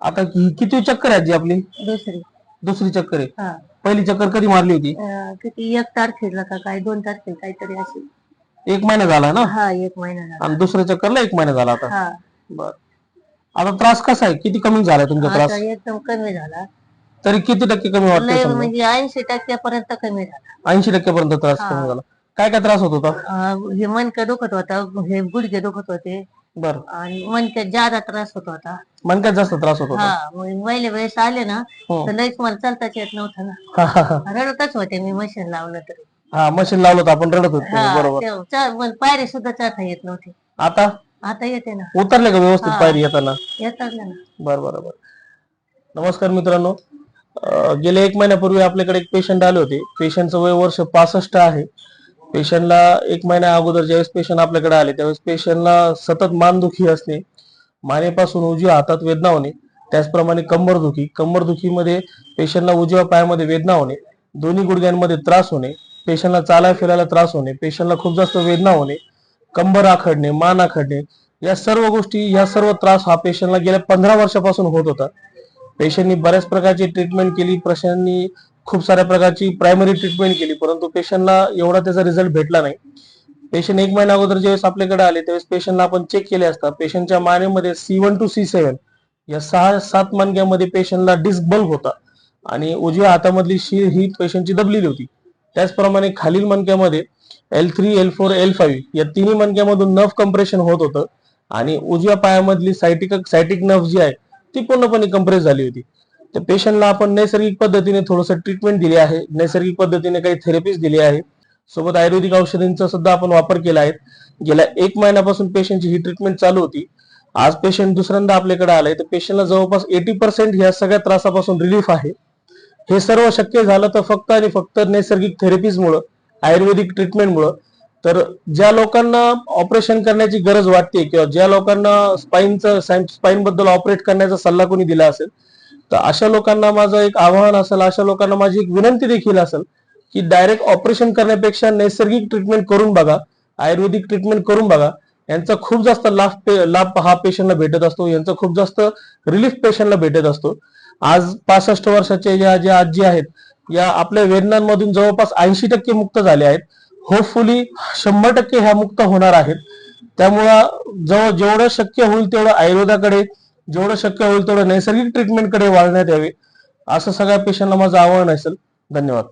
आता कि- किती चक्कर आहे आजी आपली? दुसरी. दुसरी चक्कर आहे. हा. पहिली चक्कर कधी मारली होती? अं, किती? एक तारखेला का काय? दोन तारखेला काहीतरी अशी. एक महिना झाला ना? हा एक महिना झाला. आणि दुसऱ्या चक्करला एक महिना झाला आता? हा. बर. आता त्रास कसा आहे? किती कमी झालाय तुमचा आता त्रास? एकदम कमी झाला. तरी किती टक्के कमी लय वाटतोय म्हणजे ऐंशी टक्क्यापर्यंत कमी झाला. ऐंशी टक्क्यापर्यंत त्रास. कमी झाला. काय काय त्रास होत होता? अं, हे मनका दुखत होता. हे गुडघे दुखत होते. बर. आणि मनक्यात जादा त्रास होत होता. मनक्यात जास्त त्रास होत होता. हा मग पहिले वेळेस आले ना हो. तर लईच मला चालताच येत नव्हतं ना. रडतच होते मी मशीन लावलं तरी. हा मशीन लावलं होतं आपण रडत होतो बरोबर. पायरी सुद्धा चढता येत नव्हती. आता? आता येते ना. उतरले का व्यवस्थित. पायरी येताना? येतात ना. बर बर बर. नमस्कार मित्रांनो. गेल्या एक महिन्यापूर्वी आपल्याकडे एक पेशंट आले होते. पेशंटचं वय वर्ष पासष्ट आहे. पेशंटला एक महिन्या अगोदर ज्यावेळेस पेशंट आपल्याकडे आले त्यावेळेस पेशंटला सतत मानदुखी असणे मानेपासून उजव्या हातात वेदना होणे त्याचप्रमाणे कंबरदुखी कंबरदुखीमध्ये पेशंटला उजव्या पायामध्ये वेदना होणे दोन्ही गुडघ्यांमध्ये त्रास होणे पेशंटला चालाय फिरायला त्रास होणे पेशंटला खूप जास्त वेदना होणे कंबर आखडणे मान आखडणे या सर्व गोष्टी या सर्व त्रास हा पेशंटला गेल्या पंधरा वर्षापासून होत होता. पेशंटनी बऱ्याच प्रकारची ट्रीटमेंट केली पेशंटनी खूप साऱ्या प्रकारची प्रायमरी ट्रीटमेंट केली परंतु पेशंटला एवढा त्याचा रिझल्ट भेटला नाही. पेशंट एक महिना अगोदर ज्यावेळेस आपल्याकडे आले त्यावेळेस पेशंटला आपण चेक केले असता पेशंटच्या मानेमध्ये C one two C seven या सहा सात मानक्यामध्ये पेशंटला डिस्क बल्ब होता. आणि उजव्या हातामधली शीर ही पेशंटची दबलेली होती. त्याचप्रमाणे खालील मणक्यामध्ये L three L four L five या तिन्ही मणक्यामधून नर्व कम्प्रेशन होत होतं. आणि उजव्या पायामधली सायटिक सायटिक नर्व जी आहे ती पूर्णपणे कम्प्रेस झाली होती. त्या पेशंटला आपण नैसर्गिक पद्धतीने थोडंसं ट्रीटमेंट दिली आहे. नैसर्गिक पद्धतीने काही थेरपीज दिली आहे. सोबत आयुर्वेदिक औषधींचा सुद्धा आपण वापर केला आहे. गेल्या एक महिन्यापासून पेशंटची ही ट्रीटमेंट चालू होती. आज पेशंट दुसऱ्यांदा आपल्याकडे आलाय. तर पेशंटला जवळपास एटी पर्सेंट ह्या सगळ्या त्रासापासून रिलीफ आहे. हे सर्व शक्य झालं तर फक्त आणि फक्त नैसर्गिक थेरपीजमुळं आयुर्वेदिक ट्रीटमेंटमुळं तर ज्या लोकांना ऑपरेशन करण्याची गरज वाटते किंवा ज्या लोकांना स्पाईनचं स्पाईन बद्दल ऑपरेट करण्याचा सल्ला कोणी दिला असेल तर अशा लोकांना माझं एक आव्हान असेल अशा लोकांना माझी एक विनंती देखील असेल की डायरेक्ट ऑपरेशन करण्यापेक्षा नैसर्गिक ट्रीटमेंट करून बघा आयुर्वेदिक ट्रीटमेंट करून बघा. यांचा खूप जास्त लाभ पे- लाभ हा पेशंटला भेटत असतो यांचा खूप जास्त रिलीफ पेशंटला भेटत असतो. आज पासष्ट वर्षाच्या ज्या ज्या आजी आहेत या आपल्या वेदनांमधून जवळपास ऐंशी टक्के मुक्त झाले आहेत. होपफुली शंभर टक्के ह्या मुक्त होणार आहेत. त्यामुळं जवळ जेवढं शक्य होईल तेवढं आयुर्वेदाकडे जेवढं शक्य होईल तेवढं नैसर्गिक ट्रीटमेंटकडे वाळण्यात यावे असं सगळ्या पेशंटला माझं आवाहन असेल धन्यवाद.